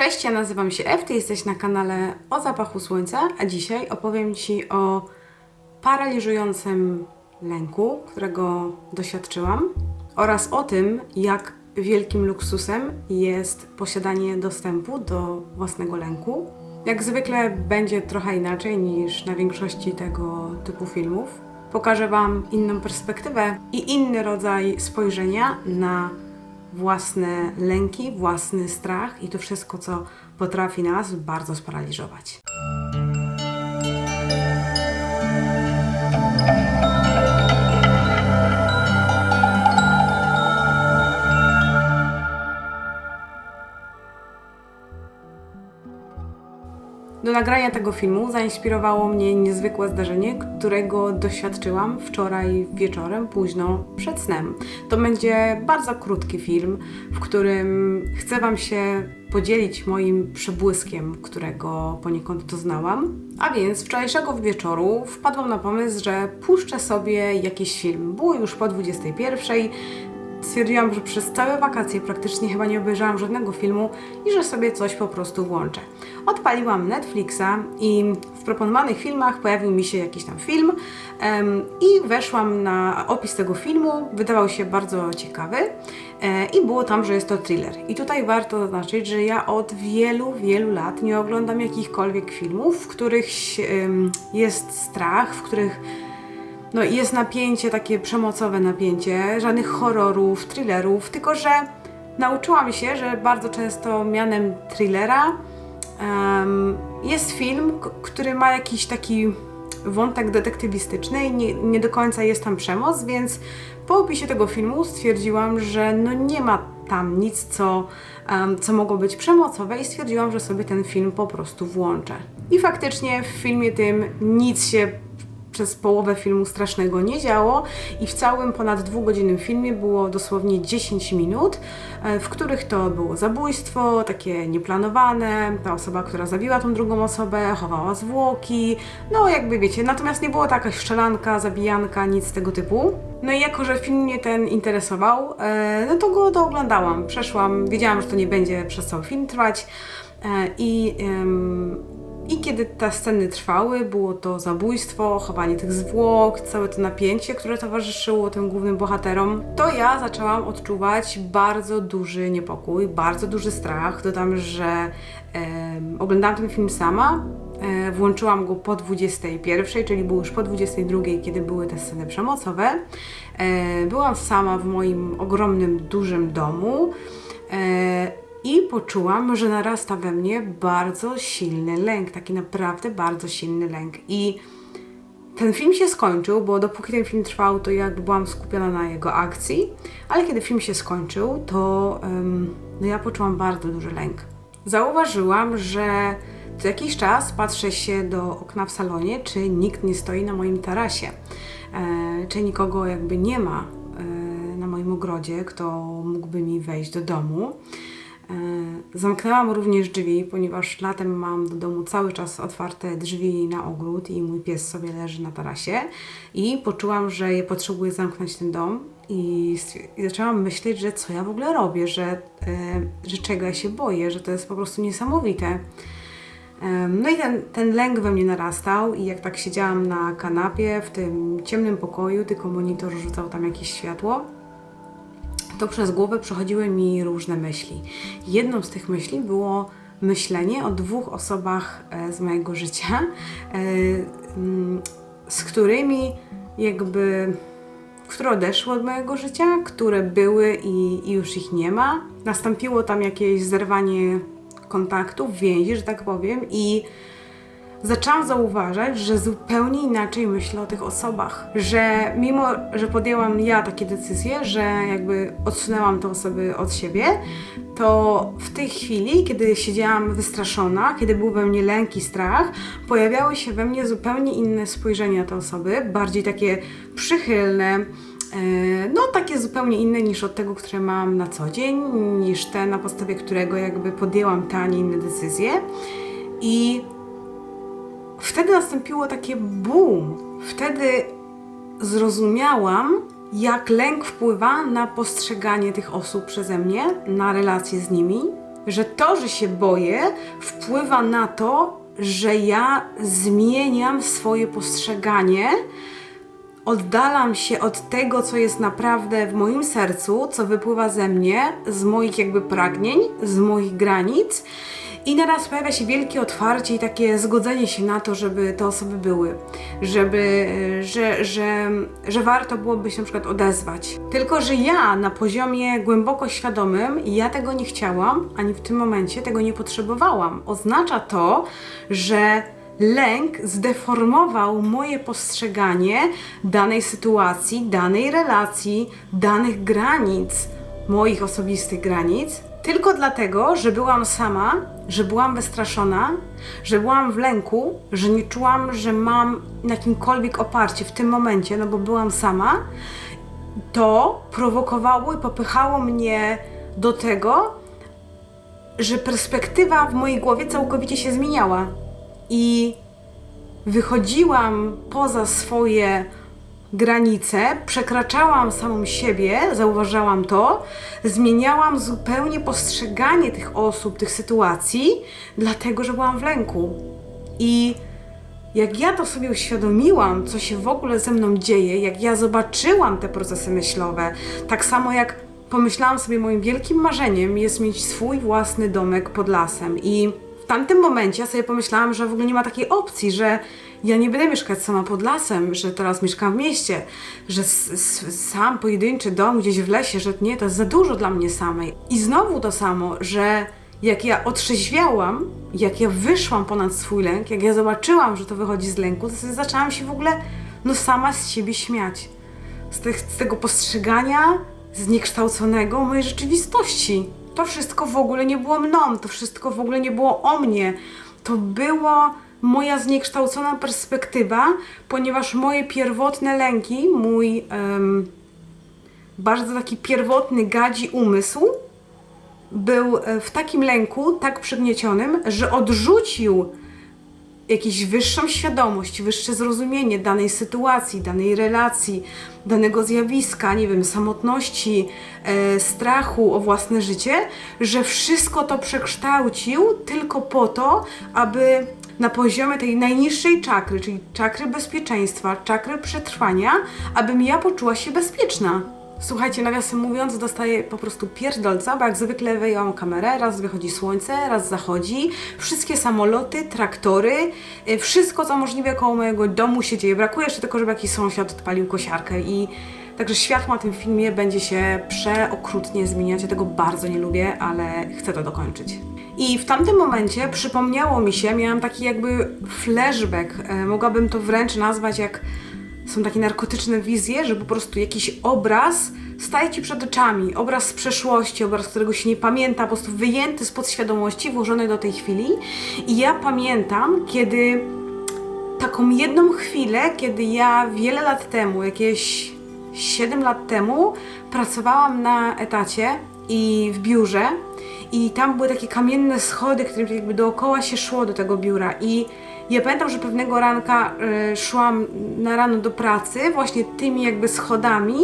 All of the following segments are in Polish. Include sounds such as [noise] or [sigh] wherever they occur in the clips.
Cześć, ja nazywam się Ew, ty jesteś na kanale o zapachu słońca, a dzisiaj opowiem Ci o paraliżującym lęku, którego doświadczyłam oraz o tym, jak wielkim luksusem jest posiadanie dostępu do własnego lęku. Jak zwykle będzie trochę inaczej niż na większości tego typu filmów. Pokażę Wam inną perspektywę i inny rodzaj spojrzenia na własne lęki, własny strach i to wszystko, co potrafi nas bardzo sparaliżować. Do nagrania tego filmu zainspirowało mnie niezwykłe zdarzenie, którego doświadczyłam wczoraj wieczorem, późno przed snem. To będzie bardzo krótki film, w którym chcę Wam się podzielić moim przebłyskiem, którego poniekąd doznałam. A więc wczorajszego wieczoru wpadłam na pomysł, że puszczę sobie jakiś film. Było już po 21 stwierdziłam, że przez całe wakacje praktycznie chyba nie obejrzałam żadnego filmu i że sobie coś po prostu włączę. Odpaliłam Netflixa i w proponowanych filmach pojawił mi się jakiś tam film i weszłam na opis tego filmu. Wydawał się bardzo ciekawy e, i było tam, że jest to thriller. I tutaj warto zaznaczyć, że ja od wielu, wielu lat nie oglądam jakichkolwiek filmów, w których jest strach, w których no jest napięcie, takie przemocowe napięcie, żadnych horrorów, thrillerów, tylko że nauczyłam się, że bardzo często mianem thrillera um, jest film, który ma jakiś taki wątek detektywistyczny i nie, nie do końca jest tam przemoc, więc po opisie tego filmu stwierdziłam, że no nie ma tam nic, co, em, co mogło być przemocowe i stwierdziłam, że sobie ten film po prostu włączę. I faktycznie w filmie tym nic się przez połowę filmu strasznego nie działo i w całym ponad dwugodzinnym filmie było dosłownie 10 minut, e, w których to było zabójstwo, takie nieplanowane, ta osoba, która zabiła tą drugą osobę, chowała zwłoki, no jakby wiecie, natomiast nie było to jakaś szczelanka, zabijanka, nic tego typu. No i jako, że film mnie ten interesował, e, no to go dooglądałam, przeszłam, wiedziałam, że to nie będzie przez cały film trwać. E, i i kiedy te sceny trwały, było to zabójstwo, chowanie tych zwłok, całe to napięcie, które towarzyszyło tym głównym bohaterom, to ja zaczęłam odczuwać bardzo duży niepokój, bardzo duży strach. Dodam, że em, oglądałam ten film sama, e, włączyłam go po 21, czyli było już po 22, kiedy były te sceny przemocowe. E, byłam sama w moim ogromnym, dużym domu. I poczułam, że narasta we mnie bardzo silny lęk, taki naprawdę bardzo silny lęk. I ten film się skończył, bo dopóki ten film trwał, to jakby byłam skupiona na jego akcji, ale kiedy film się skończył, to em, no ja poczułam bardzo duży lęk. Zauważyłam, że co jakiś czas patrzę się do okna w salonie, czy nikt nie stoi na moim tarasie, e, czy nikogo jakby nie ma e, na moim ogrodzie, kto mógłby mi wejść do domu. E, Zamknęłam również drzwi, ponieważ latem mam do domu cały czas otwarte drzwi na ogród i mój pies sobie leży na tarasie. I poczułam, że je potrzebuję zamknąć ten dom. I, zaczęłam myśleć, że co ja w ogóle robię, że, e, że czego ja się boję, że to jest po prostu niesamowite. No i ten, ten lęk we mnie narastał i jak tak siedziałam na kanapie w tym ciemnym pokoju, tylko monitor rzucał tam jakieś światło, to przez głowę przechodziły mi różne myśli. Jedną z tych myśli było myślenie o dwóch osobach e, z mojego życia, e, mm, z którymi jakby które odeszły od mojego życia, które były i, i już ich nie ma. Nastąpiło tam jakieś zerwanie kontaktów, więzi, że tak powiem, i zaczęłam zauważać, że zupełnie inaczej myślę o tych osobach. Że mimo, że podjęłam ja takie decyzje, że jakby odsunęłam te osoby od siebie, to w tej chwili, kiedy siedziałam wystraszona, kiedy był we mnie lęk i strach, pojawiały się we mnie zupełnie inne spojrzenia te osoby, bardziej takie przychylne, e, no takie zupełnie inne niż od tego, które mam na co dzień, niż te, na podstawie którego jakby podjęłam te, a nie inne decyzje. I wtedy nastąpiło takie boom. Wtedy zrozumiałam, jak lęk wpływa na postrzeganie tych osób przeze mnie, na relacje z nimi. że to, że się boję, wpływa na to, że ja zmieniam swoje postrzeganie, oddalam się od tego, co jest naprawdę w moim sercu, co wypływa ze mnie, z moich jakby pragnień, z moich granic i naraz pojawia się wielkie otwarcie i takie zgodzenie się na to, żeby te osoby były, żeby, że, że, że warto byłoby się na przykład odezwać. Tylko, że ja na poziomie głęboko świadomym, ja tego nie chciałam, ani w tym momencie tego nie potrzebowałam. Oznacza to, że lęk zdeformował moje postrzeganie danej sytuacji, danej relacji, danych granic, moich osobistych granic, tylko dlatego, że byłam sama, że byłam wystraszona, że byłam w lęku, że nie czułam, że mam jakimkolwiek oparcie w tym momencie, no bo byłam sama, to prowokowało i popychało mnie do tego, że perspektywa w mojej głowie całkowicie się zmieniała. I wychodziłam poza swoje granice, przekraczałam samą siebie, zauważałam to, zmieniałam zupełnie postrzeganie tych osób, tych sytuacji, dlatego że byłam w lęku. I jak ja to sobie uświadomiłam, co się w ogóle ze mną dzieje, jak ja zobaczyłam te procesy myślowe, tak samo jak pomyślałam sobie, moim wielkim marzeniem jest mieć swój własny domek pod lasem. I w tamtym momencie ja sobie pomyślałam, że w ogóle nie ma takiej opcji, że ja nie będę mieszkać sama pod lasem, że teraz mieszkam w mieście, że sam pojedynczy dom gdzieś w lesie, że nie, to jest za dużo dla mnie samej. I znowu to samo, że jak ja otrzeźwiałam, jak ja wyszłam ponad swój lęk, jak ja zobaczyłam, że to wychodzi z lęku, to zaczęłam się w ogóle no sama z siebie śmiać. Z, tych, z tego postrzegania zniekształconego mojej rzeczywistości. To wszystko w ogóle nie było mną, to wszystko w ogóle nie było o mnie. To było moja zniekształcona perspektywa, ponieważ moje pierwotne lęki, mój um, bardzo taki pierwotny gadzi umysł był e, w takim lęku, tak przygniecionym, że odrzucił jakąś wyższą świadomość, wyższe zrozumienie danej sytuacji, danej relacji, danego zjawiska, nie wiem, samotności, e, strachu o własne życie, że wszystko to przekształcił tylko po to, aby na poziomie tej najniższej czakry, czyli czakry bezpieczeństwa, czakry przetrwania, abym ja poczuła się bezpieczna. Słuchajcie, nawiasem mówiąc, dostaję po prostu pierdolca, bo jak zwykle wyjąłam kamerę, raz wychodzi słońce, raz zachodzi, wszystkie samoloty, traktory, y, wszystko co możliwe koło mojego domu się dzieje. Brakuje jeszcze tylko, żeby jakiś sąsiad odpalił kosiarkę i Także światło na tym filmie będzie się przeokrutnie zmieniać. Ja tego bardzo nie lubię, ale chcę to dokończyć. I w tamtym momencie przypomniało mi się, miałam taki jakby flashback, e, mogłabym to wręcz nazwać jak są takie narkotyczne wizje, że po prostu jakiś obraz staje ci przed oczami, obraz z przeszłości, obraz, którego się nie pamięta, po prostu wyjęty z podświadomości, włożony do tej chwili. I ja pamiętam, kiedy taką jedną chwilę, kiedy ja wiele lat temu, jakieś 7 lat temu, pracowałam na etacie i w biurze i tam były takie kamienne schody, którym jakby dookoła się szło do tego biura. I ja pamiętam, że pewnego ranka y, szłam na rano do pracy właśnie tymi jakby schodami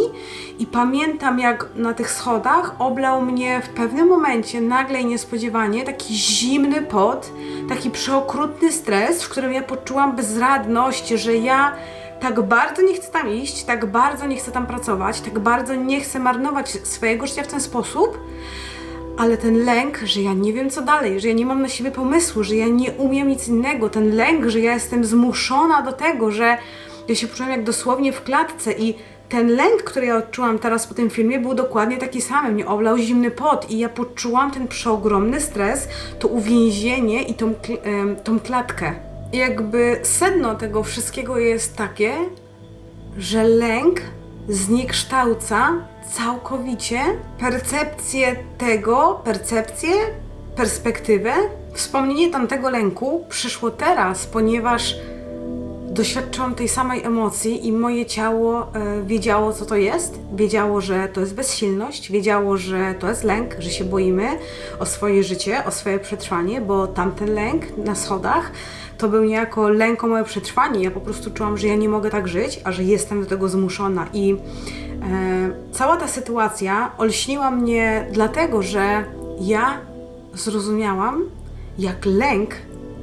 i pamiętam jak na tych schodach oblał mnie w pewnym momencie nagle i niespodziewanie taki zimny pot, taki przeokrutny stres, w którym ja poczułam bezradność, że ja tak bardzo nie chcę tam iść, tak bardzo nie chcę tam pracować, tak bardzo nie chcę marnować swojego życia w ten sposób, ale ten lęk, że ja nie wiem co dalej, że ja nie mam na siebie pomysłu, że ja nie umiem nic innego, ten lęk, że ja jestem zmuszona do tego, że ja się poczułam jak dosłownie w klatce i ten lęk, który ja odczułam teraz po tym filmie, był dokładnie taki sam. Mnie oblał zimny pot i ja poczułam ten przeogromny stres, to uwięzienie i tą, tą klatkę. I jakby sedno tego wszystkiego jest takie, że lęk zniekształca całkowicie percepcję tego, percepcję, perspektywę. Wspomnienie tamtego lęku przyszło teraz, ponieważ doświadczyłam tej samej emocji i moje ciało e, wiedziało, co to jest. Wiedziało, że to jest bezsilność, wiedziało, że to jest lęk, że się boimy o swoje życie, o swoje przetrwanie, bo tamten lęk na schodach to był niejako lęk o moje przetrwanie. Ja po prostu czułam, że ja nie mogę tak żyć, a że jestem do tego zmuszona. I e, cała ta sytuacja olśniła mnie dlatego, że ja zrozumiałam, jak lęk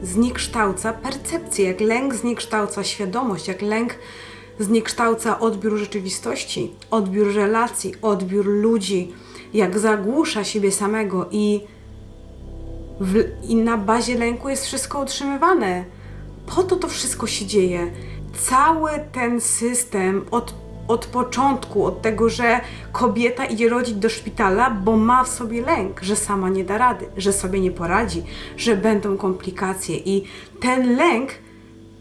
zniekształca percepcję, jak lęk zniekształca świadomość, jak lęk zniekształca odbiór rzeczywistości, odbiór relacji, odbiór ludzi, jak zagłusza siebie samego i, w, i na bazie lęku jest wszystko utrzymywane. Po to to wszystko się dzieje. Cały ten system od, od początku, od tego, że kobieta idzie rodzić do szpitala, bo ma w sobie lęk, że sama nie da rady, że sobie nie poradzi, że będą komplikacje i ten lęk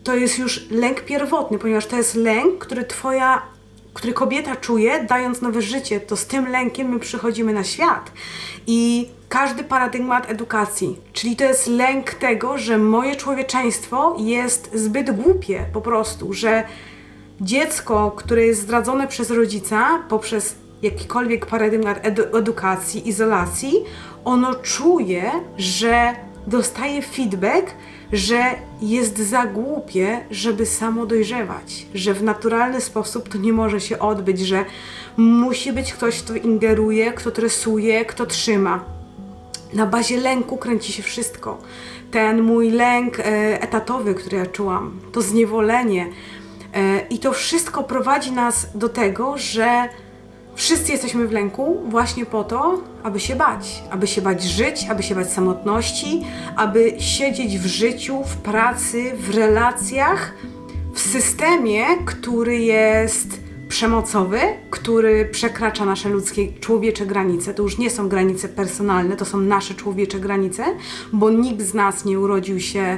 to jest już lęk pierwotny, ponieważ to jest lęk, który twoja, który kobieta czuje, dając nowe życie, to z tym lękiem my przychodzimy na świat. I każdy paradygmat edukacji, czyli to jest lęk tego, że moje człowieczeństwo jest zbyt głupie po prostu, że dziecko, które jest zdradzone przez rodzica poprzez jakikolwiek paradygmat edu edukacji, izolacji, ono czuje, że dostaje feedback, że jest za głupie, żeby samo dojrzewać, że w naturalny sposób to nie może się odbyć, że musi być ktoś, kto ingeruje, kto tresuje, kto trzyma. Na bazie lęku kręci się wszystko. Ten mój lęk e, etatowy, który ja czułam, to zniewolenie. E, I to wszystko prowadzi nas do tego, że Wszyscy jesteśmy w lęku właśnie po to, aby się bać, aby się bać żyć, aby się bać samotności, aby siedzieć w życiu, w pracy, w relacjach, w systemie, który jest przemocowy, który przekracza nasze ludzkie, człowiecze granice. To już nie są granice personalne, to są nasze człowiecze granice, bo nikt z nas nie urodził się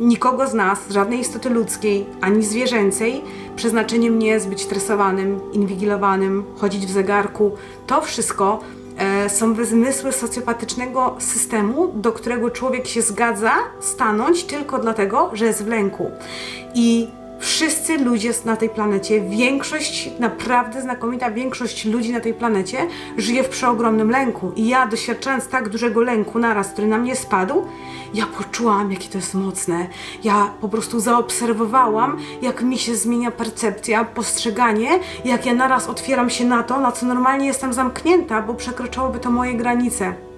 nikogo z nas, żadnej istoty ludzkiej ani zwierzęcej, przeznaczeniem nie jest być stresowanym, inwigilowanym, chodzić w zegarku. To wszystko e, są wymysły socjopatycznego systemu, do którego człowiek się zgadza stanąć tylko dlatego, że jest w lęku. I Wszyscy ludzie na tej planecie, większość, naprawdę znakomita większość ludzi na tej planecie żyje w przeogromnym lęku. I ja doświadczając tak dużego lęku naraz, który na mnie spadł, ja poczułam, jakie to jest mocne. Ja po prostu zaobserwowałam, jak mi się zmienia percepcja, postrzeganie, jak ja naraz otwieram się na to, na co normalnie jestem zamknięta, bo przekraczałoby to moje granice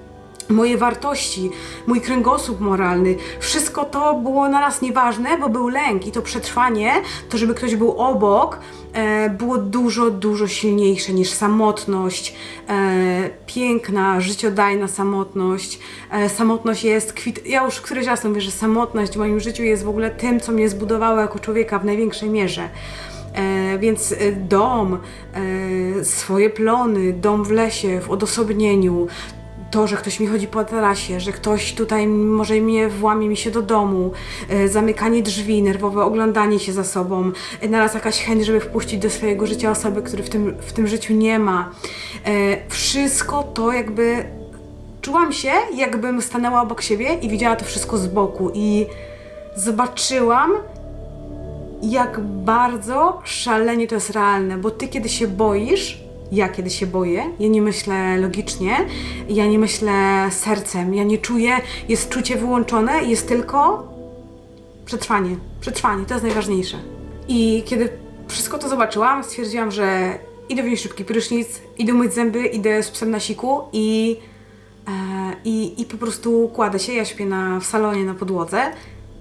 moje wartości, mój kręgosłup moralny, wszystko to było naraz nieważne, bo był lęk i to przetrwanie, to żeby ktoś był obok, e, było dużo, dużo silniejsze niż samotność, e, piękna, życiodajna samotność. E, samotność jest kwit... Ja już któryś raz mówię, że samotność w moim życiu jest w ogóle tym, co mnie zbudowało jako człowieka w największej mierze. E, więc e, dom, e, swoje plony, dom w lesie, w odosobnieniu, to, że ktoś mi chodzi po tarasie, że ktoś tutaj może mnie włamie mi się do domu, e, zamykanie drzwi, nerwowe oglądanie się za sobą, e, naraz jakaś chęć, żeby wpuścić do swojego życia osoby, które w tym, w tym życiu nie ma. E, wszystko to jakby czułam się, jakbym stanęła obok siebie i widziała to wszystko z boku i zobaczyłam, jak bardzo szalenie to jest realne, bo ty kiedy się boisz, ja kiedy się boję, ja nie myślę logicznie, ja nie myślę sercem, ja nie czuję, jest czucie wyłączone, jest tylko przetrwanie. Przetrwanie, to jest najważniejsze. I kiedy wszystko to zobaczyłam, stwierdziłam, że idę wziąć szybki prysznic, idę myć zęby, idę z psem na siku i, e, i, i po prostu kładę się, ja śpię na, w salonie na podłodze,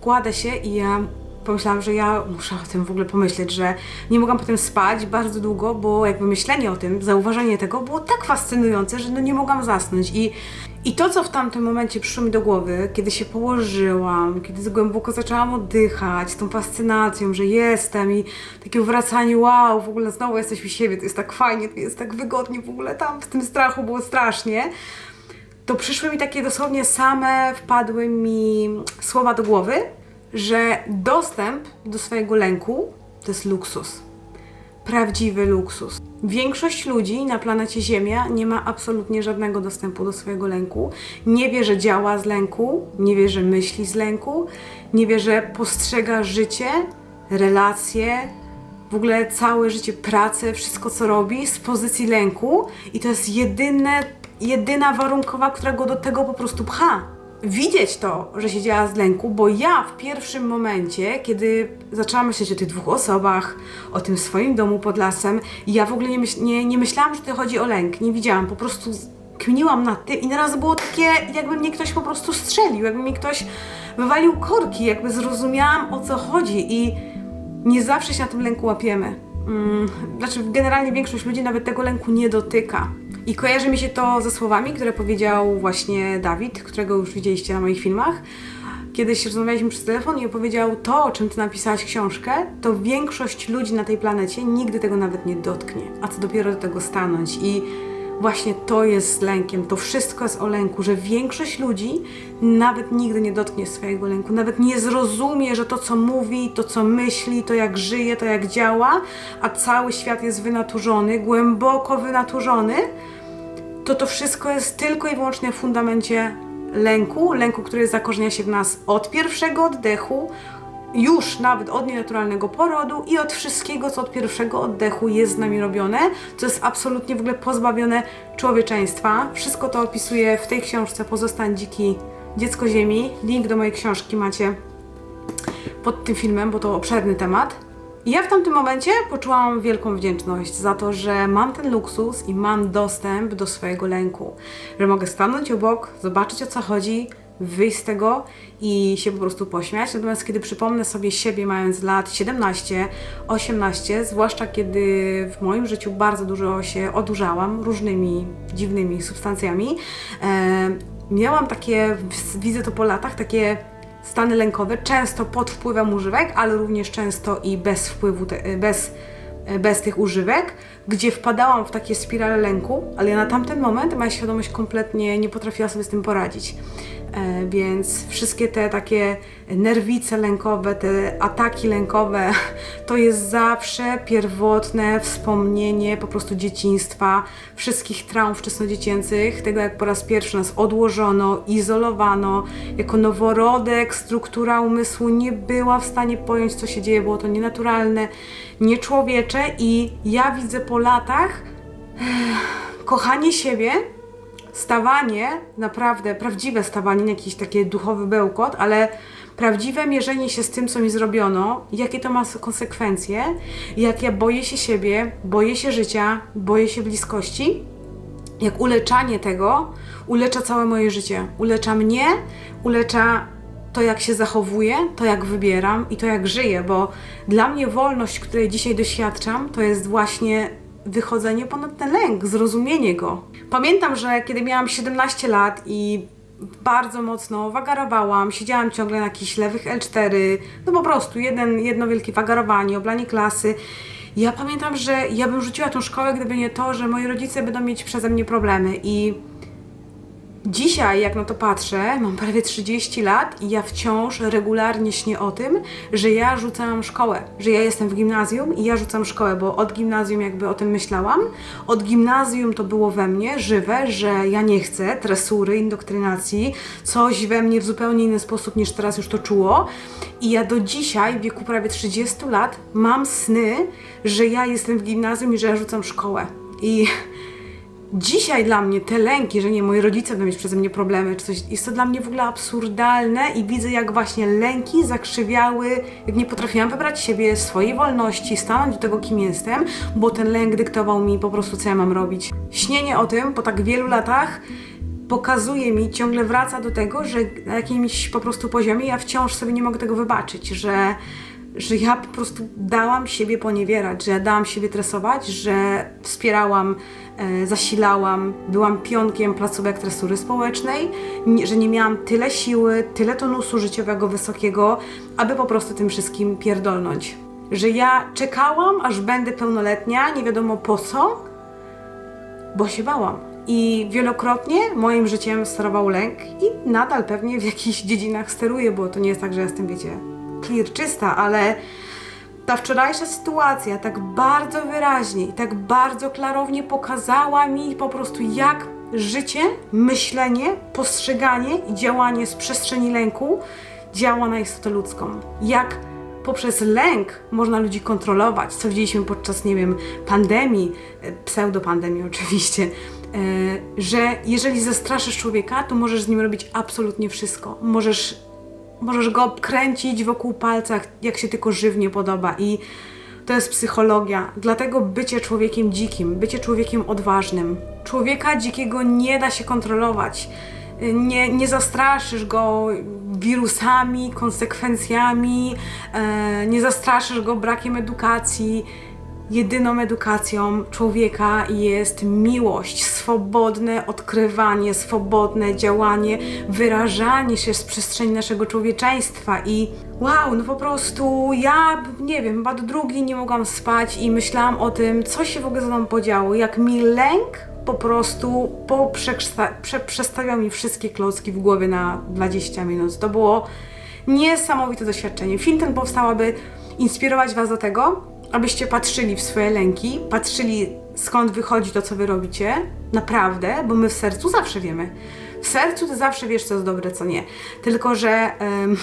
kładę się i ja pomyślałam, że ja muszę o tym w ogóle pomyśleć, że nie mogłam potem spać bardzo długo, bo jakby myślenie o tym, zauważenie tego było tak fascynujące, że no nie mogłam zasnąć. I i to, co w tamtym momencie przyszło mi do głowy, kiedy się położyłam, kiedy głęboko zaczęłam oddychać, tą fascynacją, że jestem i takie wracanie, wow, w ogóle znowu jesteś u siebie, to jest tak fajnie, to jest tak wygodnie, w ogóle tam w tym strachu było strasznie, to przyszły mi takie dosłownie same, wpadły mi słowa do głowy, że dostęp do swojego lęku to jest luksus. Prawdziwy luksus. Większość ludzi na planecie Ziemia nie ma absolutnie żadnego dostępu do swojego lęku. Nie wie, że działa z lęku, nie wie, że myśli z lęku, nie wie, że postrzega życie, relacje, w ogóle całe życie, pracę, wszystko co robi z pozycji lęku i to jest jedyne, jedyna warunkowa, która go do tego po prostu pcha widzieć to, że się działa z lęku, bo ja w pierwszym momencie, kiedy zaczęłam myśleć o tych dwóch osobach, o tym swoim domu pod lasem, ja w ogóle nie, myśl, nie, nie myślałam, że to chodzi o lęk. Nie widziałam, po prostu kminiłam nad tym i naraz było takie, jakby mnie ktoś po prostu strzelił, jakby mi ktoś wywalił korki, jakby zrozumiałam o co chodzi i nie zawsze się na tym lęku łapiemy. Mm, znaczy, generalnie większość ludzi nawet tego lęku nie dotyka. I kojarzy mi się to ze słowami, które powiedział właśnie Dawid, którego już widzieliście na moich filmach. Kiedyś rozmawialiśmy przez telefon i opowiedział to, o czym ty napisałaś książkę, to większość ludzi na tej planecie nigdy tego nawet nie dotknie, a co dopiero do tego stanąć. I właśnie to jest z lękiem, to wszystko jest o lęku, że większość ludzi nawet nigdy nie dotknie swojego lęku, nawet nie zrozumie, że to co mówi, to co myśli, to jak żyje, to jak działa, a cały świat jest wynaturzony, głęboko wynaturzony, to to wszystko jest tylko i wyłącznie w fundamencie lęku, lęku, który zakorzenia się w nas od pierwszego oddechu, już nawet od nienaturalnego porodu i od wszystkiego, co od pierwszego oddechu jest z nami robione, co jest absolutnie w ogóle pozbawione człowieczeństwa. Wszystko to opisuję w tej książce Pozostań dziki dziecko ziemi. Link do mojej książki macie pod tym filmem, bo to obszerny temat. I ja w tamtym momencie poczułam wielką wdzięczność za to, że mam ten luksus i mam dostęp do swojego lęku. Że mogę stanąć obok, zobaczyć o co chodzi, wyjść z tego i się po prostu pośmiać. Natomiast kiedy przypomnę sobie siebie mając lat 17, 18, zwłaszcza kiedy w moim życiu bardzo dużo się odurzałam różnymi dziwnymi substancjami, e, miałam takie, widzę to po latach, takie stany lękowe, często pod wpływem używek, ale również często i bez wpływu, te, bez, bez tych używek, gdzie wpadałam w takie spirale lęku, ale na tamten moment moja świadomość kompletnie nie potrafiła sobie z tym poradzić. E, więc wszystkie te takie nerwice lękowe, te ataki lękowe, [laughs] to jest zawsze pierwotne wspomnienie po prostu dzieciństwa, wszystkich traum wczesnodziecięcych, tego jak po raz pierwszy nas odłożono, izolowano, jako noworodek struktura umysłu nie była w stanie pojąć, co się dzieje, było to nienaturalne, nieczłowiecze i ja widzę po latach kochanie siebie, stawanie, naprawdę prawdziwe stawanie, nie jakiś taki duchowy bełkot, ale prawdziwe mierzenie się z tym, co mi zrobiono, jakie to ma konsekwencje, jak ja boję się siebie, boję się życia, boję się bliskości, jak uleczanie tego ulecza całe moje życie. Ulecza mnie, ulecza to, jak się zachowuję, to, jak wybieram i to, jak żyję, bo dla mnie wolność, której dzisiaj doświadczam, to jest właśnie wychodzenie ponad ten lęk, zrozumienie go. Pamiętam, że kiedy miałam 17 lat i bardzo mocno wagarowałam, siedziałam ciągle na jakichś lewych L4, no po prostu jeden, jedno wielkie wagarowanie, oblanie klasy. Ja pamiętam, że ja bym rzuciła tą szkołę, gdyby nie to, że moi rodzice będą mieć przeze mnie problemy i Dzisiaj, jak na to patrzę, mam prawie 30 lat i ja wciąż regularnie śnię o tym, że ja rzucam szkołę, że ja jestem w gimnazjum i ja rzucam szkołę, bo od gimnazjum jakby o tym myślałam. Od gimnazjum to było we mnie żywe, że ja nie chcę tresury, indoktrynacji, coś we mnie w zupełnie inny sposób niż teraz już to czuło. I ja do dzisiaj, w wieku prawie 30 lat, mam sny, że ja jestem w gimnazjum i że ja rzucam szkołę. I dzisiaj dla mnie te lęki, że nie, moi rodzice będą mieć przeze mnie problemy, czy coś, jest to dla mnie w ogóle absurdalne i widzę, jak właśnie lęki zakrzywiały, jak nie potrafiłam wybrać siebie, swojej wolności, stanąć do tego, kim jestem, bo ten lęk dyktował mi po prostu, co ja mam robić. Śnienie o tym po tak wielu latach pokazuje mi, ciągle wraca do tego, że na jakimś po prostu poziomie ja wciąż sobie nie mogę tego wybaczyć, że że ja po prostu dałam siebie poniewierać, że ja dałam siebie tresować, że wspierałam, e, zasilałam, byłam pionkiem placówek tresury społecznej, nie, że nie miałam tyle siły, tyle tonusu życiowego wysokiego, aby po prostu tym wszystkim pierdolnąć. Że ja czekałam, aż będę pełnoletnia, nie wiadomo po co, bo się bałam. I wielokrotnie moim życiem sterował lęk i nadal pewnie w jakichś dziedzinach steruje, bo to nie jest tak, że jestem, wiecie, clear, czysta, ale ta wczorajsza sytuacja tak bardzo wyraźnie i tak bardzo klarownie pokazała mi po prostu, jak życie, myślenie, postrzeganie i działanie z przestrzeni lęku działa na istotę ludzką. Jak poprzez lęk można ludzi kontrolować, co widzieliśmy podczas, nie wiem, pandemii, e, pseudopandemii oczywiście, e, że jeżeli zastraszysz człowieka, to możesz z nim robić absolutnie wszystko. Możesz możesz go kręcić wokół palcach, jak się tylko żywnie podoba. I to to jest psychologia. Dlatego bycie człowiekiem dzikim, bycie człowiekiem odważnym. Człowieka dzikiego nie da się kontrolować. Nie, nie zastraszysz go wirusami, konsekwencjami, e, nie zastraszysz go brakiem edukacji. Jedyną edukacją człowieka jest miłość, swobodne odkrywanie, swobodne działanie, wyrażanie się z przestrzeni naszego człowieczeństwa i wow, no po prostu ja, nie wiem, chyba do drugiej nie mogłam spać i myślałam o tym, co się w ogóle ze mną podziało, jak mi lęk po prostu przestawiał mi wszystkie klocki w głowie na 20 minut. To było niesamowite doświadczenie. Film ten powstał, aby inspirować Was do tego, abyście patrzyli w swoje lęki, patrzyli skąd wychodzi to, co Wy robicie, naprawdę, bo my w sercu zawsze wiemy. W sercu Ty zawsze wiesz, co jest dobre, co nie. Tylko, że em,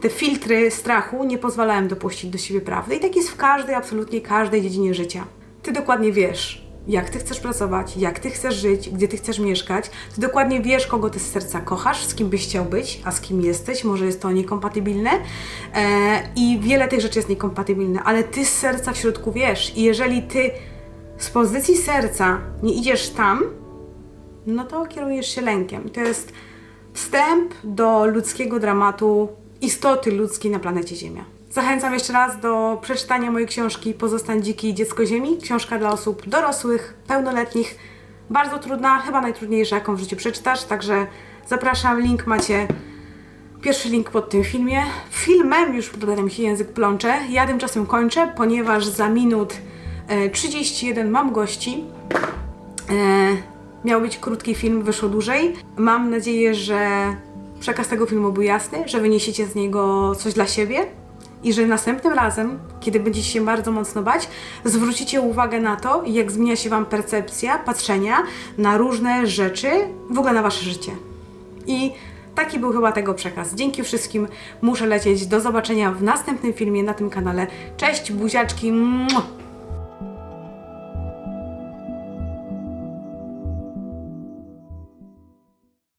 te filtry strachu nie pozwalają dopuścić do siebie prawdy. I tak jest w każdej, absolutnie każdej dziedzinie życia. Ty dokładnie wiesz, jak ty chcesz pracować, jak ty chcesz żyć, gdzie ty chcesz mieszkać. Ty dokładnie wiesz, kogo ty z serca kochasz, z kim byś chciał być, a z kim jesteś. Może jest to niekompatybilne e, i wiele tych rzeczy jest niekompatybilne, ale ty z serca w środku wiesz. I jeżeli ty z pozycji serca nie idziesz tam, no to kierujesz się lękiem. To jest wstęp do ludzkiego dramatu istoty ludzkiej na planecie Ziemia. Zachęcam jeszcze raz do przeczytania mojej książki Pozostań dziki dziecko ziemi. Książka dla osób dorosłych, pełnoletnich. Bardzo trudna, chyba najtrudniejsza, jaką w życiu przeczytasz, także zapraszam, link macie Pierwszy link pod tym filmie. Filmem już dodaje mi się język plącze. Ja tymczasem kończę, ponieważ za minut e, 31 mam gości. E, miał być krótki film, wyszło dłużej. Mam nadzieję, że przekaz tego filmu był jasny, że wyniesiecie z niego coś dla siebie i że następnym razem, kiedy będziecie się bardzo mocno bać, zwrócicie uwagę na to, jak zmienia się Wam percepcja patrzenia na różne rzeczy, w ogóle na Wasze życie. I taki był chyba tego przekaz. Dzięki wszystkim muszę lecieć. Do zobaczenia w następnym filmie na tym kanale. Cześć, buziaczki.